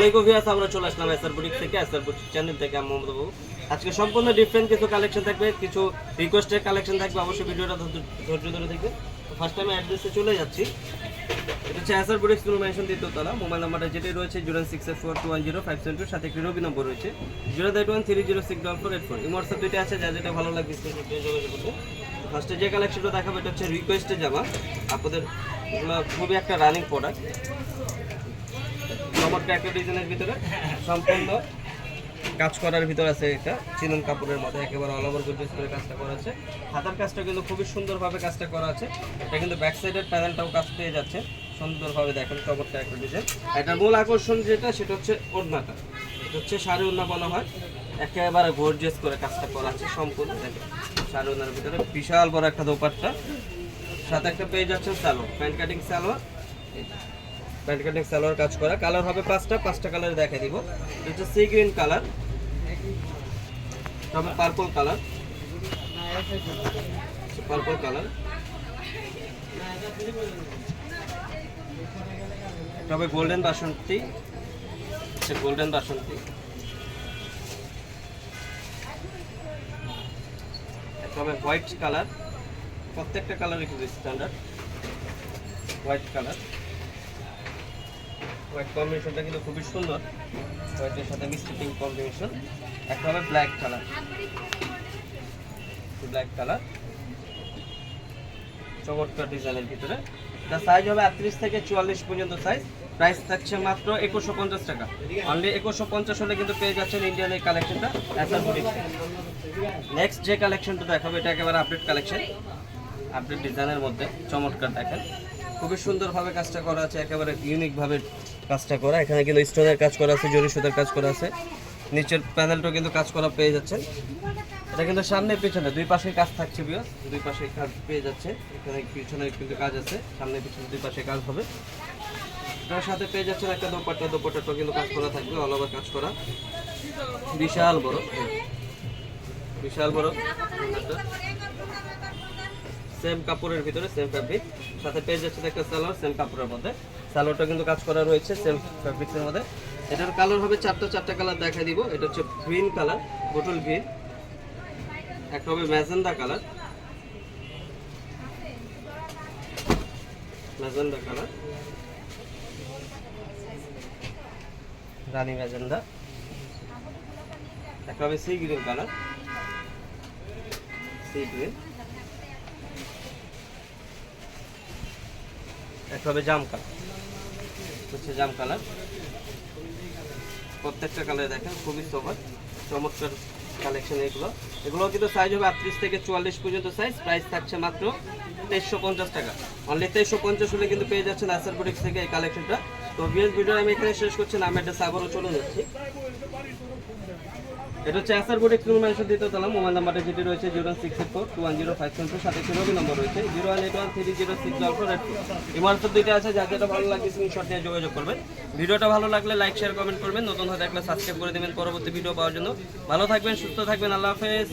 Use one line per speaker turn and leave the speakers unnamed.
আসসালামাইকুম ভিউয়ার্স, আমরা চলে আসলাম এসআর বুটিক থেকে এসআর বুটিক চ্যানেল থেকে, আমি মোহাম্মদ বাবু। আজকে সম্পূর্ণ ডিফারেন্ট কিছু কালেকশন থাকবে, কিছু রিকোয়েস্টের কালেকশন থাকবে, অবশ্যই ভিডিওটা ধৈর্য- ধরে দেখবে ফার্স্ট টাইম অ্যাড্রেসে চলে যাচ্ছি। এটা হচ্ছে এসআর বুটিক স্কুল মেনশন দ্বিতীয়তলা মোবাইল নাম্বারটা যেটি রয়েছে zero six eight four two one zero five seven two সাথে একটি রবি নম্বর রয়েছে zero eight one three zero six double four eight four এই হোয়াটসঅ্যাপ আছে যা যেটা ভালো লাগবে স্ক্রিনশট যোগাযোগ করবে ফার্স্টে যে কালেকশনটা দেখাবো, এটা হচ্ছে রিকোয়েস্টের জামা। আপনাদের, এগুলো খুবই একটা রানিং প্রোডাক্ট ডিজাইনের ভিতরে। সম্পূর্ণ কাজ করার ভিতর আছে এটা। চিনন কাপড়ের মধ্যে একেবারে অল ওভার গুডনেস করে কাজটা করা আছে। হাতার কাজটা কিন্তু খুবই সুন্দরভাবে কাজটা করা আছে। এটা কিন্তু ব্যাক সাইডের প্যানেলটাও কাজ পেয়ে যাচ্ছে। সুন্দরভাবে দেখেন, চমৎকার একটা ডিজাইন এটার মূল আকর্ষণ যেটা, সেটা হচ্ছে ওড়নাটা। এটা হচ্ছে শাড়ি ওড়না বলা হয়। একেবারে গর্জিয়াস করে কাজটা করা আছে সম্পূর্ণ। দেখেন শাড়ি ওড়নার ভিতরে বিশাল বড় একটা দোপাট্টা। সাথে একটা পেয়ে যাচ্ছে salwar, pant cutting salwar. Pant cutting salwar কাজ করা। কালার হবে পাঁচটা পাঁচটা কালার দেখাই দিব। এটা হচ্ছে সি গ্রিন কালার তবে পার্পল কালার পার্পল কালার তবে গোল্ডেন বাসন্তী। গোল্ডেন বাসন্তী। তবে হোয়াইট কালার প্রত্যেকটা কালার একটু স্ট্যান্ডার্ড হোয়াইট কালার হোয়াইট কম্বিনেশনটা কিন্তু খুবই সুন্দর। হোয়াইটের সাথে মিষ্টি পিঙ্ক কম্বিনেশন একটা হবে ব্ল্যাক কালার ব্ল্যাক কালার চমৎকার ডিজাইনের ভিতরে। এটা সাইজ হবে আটত্রিশ থেকে চুয়াল্লিশ পর্যন্ত সাইজ প্রাইস থাকছে মাত্র একুশশো পঞ্চাশ টাকা। অনলি একুশশো পঞ্চাশ হলে কিন্তু পেয়ে যাচ্ছেন ইন্ডিয়ান এই কালেকশনটা অ্যাসার নেক্সট যে কালেকশনটা দেখাবো, এটা একেবারে আপডেট কালেকশন আপডেট ডিজাইনের মধ্যে। চমৎকার দেখেন। খুবই সুন্দরভাবে কাজটা করা আছে, একেবারে ইউনিকভাবে কাজটা করা। এখানে কিন্তু স্টোনের কাজ করা আছে জরি সুতার কাজ করা আছে। নিচের প্যানেলটাও কিন্তু কাজ করা পেয়ে যাচ্ছেন। এটা কিন্তু সামনে, পিছনে, দুই পাশে কাজ থাকছে বিয়স দুই পাশে কাজ পেয়ে যাচ্ছে। এখানে পিছনে কিন্তু কাজ আছে। সামনে, পিছনে দুই পাশে কাজ হবে। এটার সাথে পেয়ে যাচ্ছেন একটা দোপাট্টা। দোপাট্টাটাও কিন্তু কাজ করা থাকবে অল ওভার কাজ করা। বিশাল বড়। বিশাল বড়। সেম কাপড়ের ভিতরে, সেম ফ্যাব্রিক সাথে পেয়ে যাচ্ছে একটা সালোয়ার সেম কাপড়ের মধ্যে। সালোয়ারটা কিন্তু কাজ করা রয়েছে সেম ফ্যাব্রিক্সের মধ্যে। এটার কালার হবে চারটা চারটা কালার দেখা দিব। এটা হচ্ছে গ্রিন কালার বোটল গ্রিন একটা হবে ম্যাজেন্ডা কালার ম্যাজেন্ডা কালার রানী ম্যাজেন্ডা। একটা হবে sea green colour sea green একটা হবে জাম কালার। হচ্ছে জাম কালার। প্রত্যেকটা কালার দেখেন, খুবই সবার চমৎকার কালেকশন এগুলো। এগুলো কিন্তু সাইজ হবে আটত্রিশ থেকে চুয়াল্লিশ পর্যন্ত সাইজ প্রাইস থাকছে মাত্র তেইশশো পঞ্চাশ টাকা। অনলি তেইশশো পঞ্চাশ হলে কিন্তু পেয়ে যাচ্ছেন আসার থেকে এই কালেকশনটা তো বিএস ভিডিও আমি এখানে শেষ করছি আমি অ্যাড্রেস আবারও চলে যাচ্ছি। এটা হচ্ছে আসার বুটিক্স রুম মানুষের দ্বিতীয় তলা মোবাইল নাম্বারটা যেটি রয়েছে zero six eight four two one zero five seven সাথে একটি রবি নম্বর রয়েছে, zero one eight one three zero six double four eight এই হোয়াটসঅ্যাপ দুইটা আছে, যার যেটা ভালো লাগে স্ক্রিনশট নিয়ে যোগাযোগ করবেন। ভিডিওটা ভালো লাগলে লাইক শেয়ার কমেন্ট করবেন। নতুন হয়ে থাকলে সাবস্ক্রাইব করে দেবেন। পরবর্তী ভিডিও পাওয়ার জন্য। ভালো থাকবেন, সুস্থ থাকবেন, আল্লাহ হাফেজ।